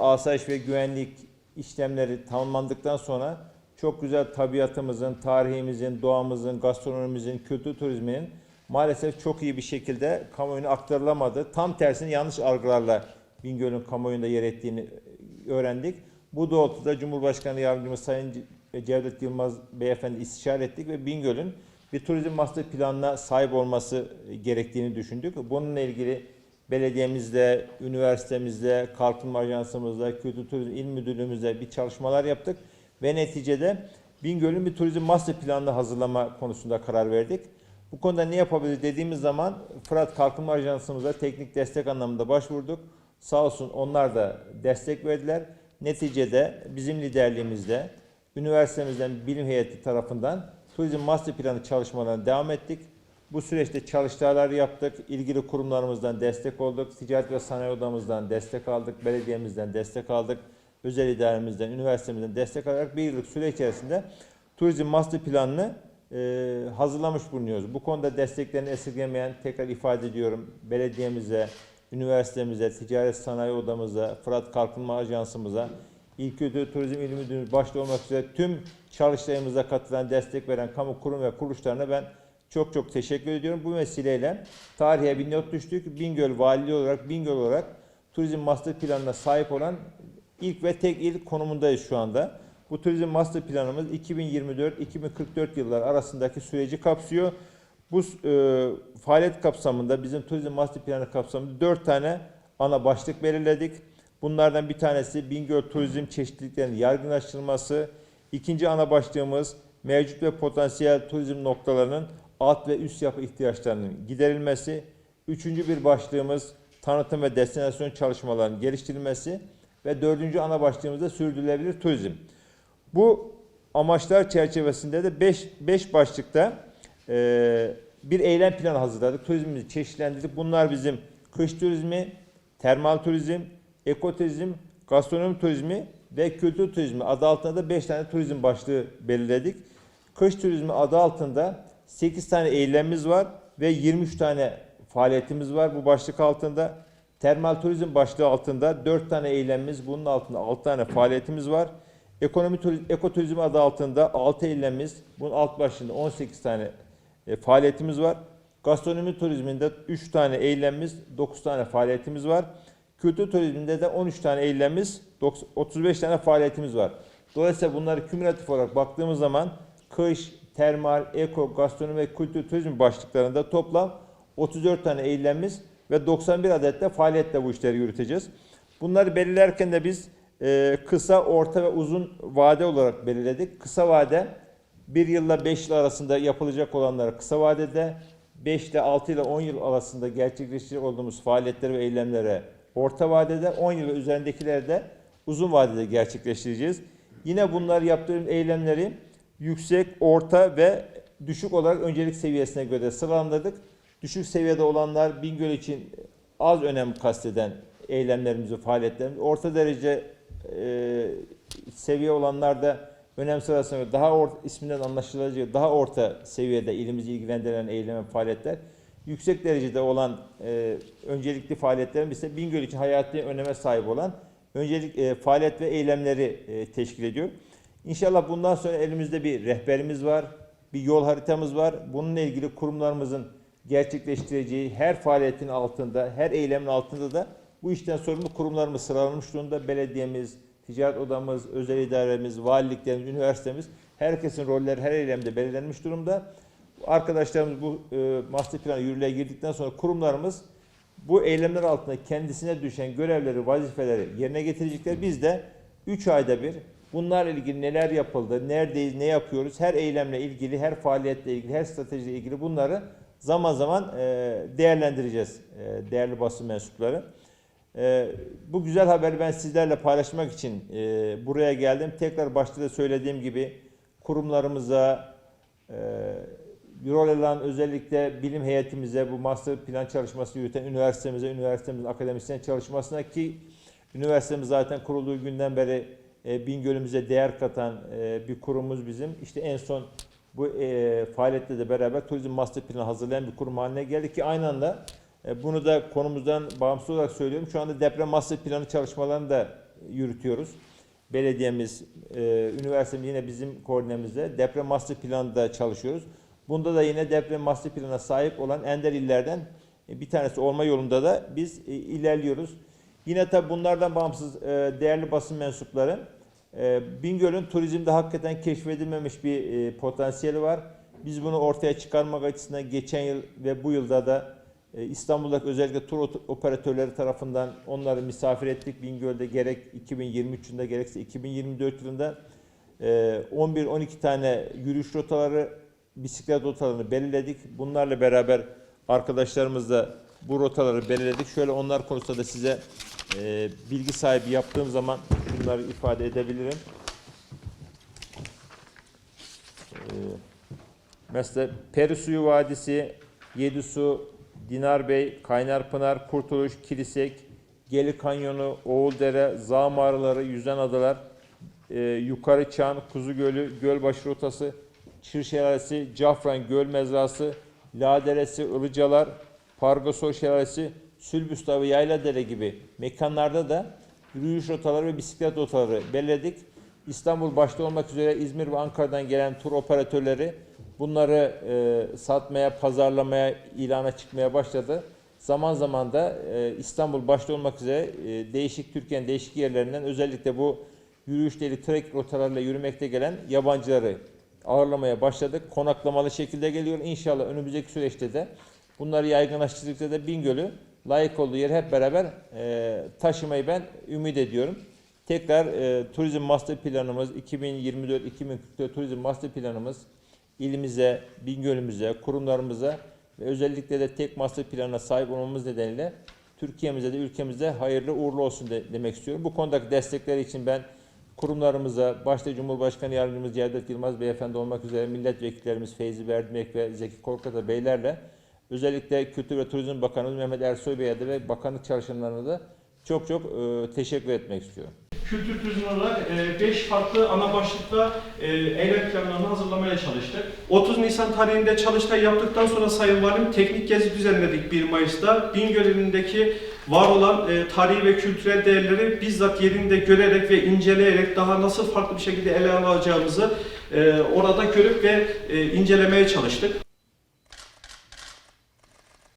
asayiş ve güvenlik işlemleri tamamlandıktan sonra çok güzel tabiatımızın, tarihimizin, doğamızın, gastronomimizin, kültür turizminin maalesef çok iyi bir şekilde kamuoyuna aktarılamadı. Tam tersine yanlış algılarla Bingöl'ün kamuoyunda yer ettiğini öğrendik. Bu doğrultuda Cumhurbaşkanı Yardımcımız Sayın Ce- Cevdet Yılmaz Beyefendi istişare ettik ve Bingöl'ün bir turizm master planına sahip olması gerektiğini düşündük. Bununla ilgili belediyemizle, üniversitemizle, kalkınma ajansımızla, kültür turizm il müdürlüğümüzle bir çalışmalar yaptık. Ve neticede Bingöl'ün bir turizm master planını hazırlama konusunda karar verdik. Bu konuda ne yapabiliriz dediğimiz zaman Fırat Kalkınma Ajansımıza teknik destek anlamında başvurduk. Sağ olsun onlar da destek verdiler. Neticede bizim liderliğimizde üniversitemizden bilim heyeti tarafından turizm master planı çalışmalarına devam ettik. Bu süreçte çalıştaylar yaptık, ilgili kurumlarımızdan destek olduk, ticaret ve sanayi odamızdan destek aldık, belediyemizden destek aldık, özel idaremizden, üniversitemizden destek alarak bir yıllık süre içerisinde turizm master planını e, hazırlamış bulunuyoruz. Bu konuda desteklerini esirgemeyen tekrar ifade ediyorum belediyemize, üniversitemize, ticaret sanayi odamıza, Fırat Kalkınma Ajansımıza, İl Kültür Turizm İl Müdürlüğümüz başta olmak üzere tüm çalıştayımıza katılan, destek veren kamu kurum ve kuruluşlarına ben çok çok teşekkür ediyorum. Bu vesileyle tarihe bir not düştük. Bingöl Valiliği olarak, Bingöl olarak turizm master planına sahip olan ilk ve tek il konumundayız şu anda. Bu turizm master planımız 2024-2044 yıllar arasındaki süreci kapsıyor. Bu e, faaliyet kapsamında bizim turizm master planı kapsamında 4 tane ana başlık belirledik. Bunlardan bir tanesi Bingöl turizm çeşitliliklerinin yaygınlaştırılması. İkinci ana başlığımız mevcut ve potansiyel turizm noktalarının alt ve üst yapı ihtiyaçlarının giderilmesi. Üçüncü bir başlığımız tanıtım ve destinasyon çalışmalarının geliştirilmesi. Ve dördüncü ana başlığımızda sürdürülebilir turizm. Bu amaçlar çerçevesinde de 5 5 başlıkta e, bir eylem planı hazırladık. Turizmimizi çeşitlendirdik. Bunlar bizim kış turizmi, termal turizm, ekoturizm, gastronomi turizmi ve kültür turizmi adı altında da 5 tane turizm başlığı belirledik. Kış turizmi adı altında 8 tane eylemimiz var ve 23 tane faaliyetimiz var bu başlık altında. Termal turizm başlığı altında 4 tane eylemimiz, bunun altında 6 tane faaliyetimiz var. Ekonomi turizm, ekoturizm adı altında 6 eylemimiz, bunun alt başlığında 18 tane e, faaliyetimiz var. Gastronomi turizminde 3 tane eylemimiz, 9 tane faaliyetimiz var. Kültür turizminde de 13 tane eylemimiz, 90 35 tane faaliyetimiz var. Dolayısıyla bunları kümülatif olarak baktığımız zaman kış, termal, eko, gastronomi ve kültür turizm başlıklarında toplam 34 tane eylemimiz ve 91 adet de faaliyetle bu işleri yürüteceğiz. Bunları belirlerken de biz e, kısa, orta ve uzun vade olarak belirledik. Kısa vade 1 yılla 5 yıl arasında yapılacak olanları kısa vadede, 5 ile 6 ile 10 yıl arasında gerçekleştirecek olduğumuz faaliyetleri ve eylemlere orta vadede, 10 yıl ve üzerindekileri de uzun vadede gerçekleştireceğiz. Yine bunlar yaptığım eylemleri yüksek, orta ve düşük olarak öncelik seviyesine göre sıralandırdık. Düşük seviyede olanlar Bingöl için az önem kasteden eylemlerimizi, faaliyetlerimiz. Orta derece e, seviye olanlar da önem sırasına göre daha or, isminden anlaşılacağı daha orta seviyede ilimizi ilgilendiren eylem ve faaliyetler. Yüksek derecede olan e, öncelikli faaliyetlerimiz ise Bingöl için hayati öneme sahip olan öncelik e, faaliyet ve eylemleri e, teşkil ediyor. İnşallah bundan sonra elimizde bir rehberimiz var, bir yol haritamız var. Bununla ilgili kurumlarımızın gerçekleştireceği her faaliyetin altında, her eylemin altında da bu işten sorumlu kurumlarımız sıralanmış durumda. Belediyemiz, ticaret odamız, özel idaremiz, valiliklerimiz, üniversitemiz herkesin rolleri her eylemde belirlenmiş durumda. Arkadaşlarımız bu e, master planı yürürlüğe girdikten sonra kurumlarımız bu eylemler altında kendisine düşen görevleri, vazifeleri yerine getirecekler. Biz de 3 ayda bir bunlarla ilgili neler yapıldı, neredeyiz, ne yapıyoruz, her eylemle ilgili, her faaliyetle ilgili, her stratejiyle ilgili bunları zaman zaman e, değerlendireceğiz e, değerli basın mensupları. E, bu güzel haberi ben sizlerle paylaşmak için buraya geldim. Tekrar başta da söylediğim gibi kurumlarımıza, rol alan özellikle bilim heyetimize, bu master plan çalışması yürüten üniversitemize, üniversitemizin akademisyen çalışmasına ki üniversitemiz zaten kurulduğu günden beri e, Bingöl'ümüze değer katan e, bir kurumumuz bizim. İşte en son bu e, faaliyetle de beraber turizm master planı hazırlayan bir kurum haline geldi ki aynı anda e, bunu da konumuzdan bağımsız olarak söylüyorum. Şu anda deprem master planı çalışmalarını da yürütüyoruz. Belediyemiz, e, üniversitemiz yine bizim koordinemizde deprem master planında çalışıyoruz. Bunda da yine deprem master planına sahip olan ender illerden bir tanesi olma yolunda da biz ilerliyoruz. Yine tabi bunlardan bağımsız e, değerli basın mensupları e, Bingöl'ün turizmde hakikaten keşfedilmemiş bir e, potansiyeli var. Biz bunu ortaya çıkarmak açısından geçen yıl ve bu yılda da e, İstanbul'daki özellikle tur operatörleri tarafından onları misafir ettik. Bingöl'de gerek 2023 yılında gerekse 2024 yılında e, 11-12 tane yürüyüş rotaları, bisiklet rotalarını belirledik. Bunlarla beraber arkadaşlarımızla bu rotaları belirledik. Şöyle onlar konusunda da size e, bilgi sahibi yaptığım zaman bunları ifade edebilirim. E, mesela Perisuyu Vadisi, Yedisu, Dinarbey, Kaynarpınar, Kurtuluş, Kilisek, Geli Kanyonu, Oğuldere, Zağ Mağaraları, Yüzen Adalar, e, Yukarı Çan, Kuzu Gölü, Gölbaşı Rotası, Çır Şelalesi, Cafran Göl Mezrası, Laderesi, Ilıcalar, Pargaso Şelalesi, Sülbüstağı ve Yayladere gibi mekanlarda da yürüyüş rotaları ve bisiklet rotaları belirledik. İstanbul başta olmak üzere İzmir ve Ankara'dan gelen tur operatörleri bunları e, satmaya, pazarlamaya, ilana çıkmaya başladı. Zaman zaman da e, İstanbul başta olmak üzere e, değişik Türkiye'nin değişik yerlerinden özellikle bu yürüyüşleri, trek rotalarıyla yürümekte gelen yabancıları ağırlamaya başladık. Konaklamalı şekilde geliyor. İnşallah önümüzdeki süreçte de bunları yaygınlaştırdıkça da Bingöl'ü layık olduğu yere hep beraber e, taşımayı ben ümit ediyorum. Tekrar e, turizm master planımız 2024-2044 turizm master planımız ilimize, Bingöl'ümüze, kurumlarımıza ve özellikle de tek master planına sahip olmamız nedeniyle Türkiye'mize de ülkemize hayırlı uğurlu olsun de, demek istiyorum. Bu konudaki destekleri için ben kurumlarımıza, başta Cumhurbaşkanı Yardımcımız Cevdet Yılmaz Beyefendi olmak üzere milletvekillerimiz Feyzi Verdimek ve Zeki Korkata Beylerle özellikle Kültür ve Turizm Bakanımız Mehmet Ersoy Bey'e de ve bakanlık çalışanlarına da çok çok e, teşekkür etmek istiyorum. Kültür turizmi olarak 5 farklı ana başlıkta e, eylem planlarını hazırlamaya çalıştık. 30 Nisan tarihinde çalıştay yaptıktan sonra Sayın Valim teknik gezi düzenledik 1 Mayıs'ta. Bingöl ilindeki var olan e, tarihi ve kültürel değerleri bizzat yerinde görerek ve inceleyerek daha nasıl farklı bir şekilde ele alacağımızı e, orada görüp ve e, incelemeye çalıştık.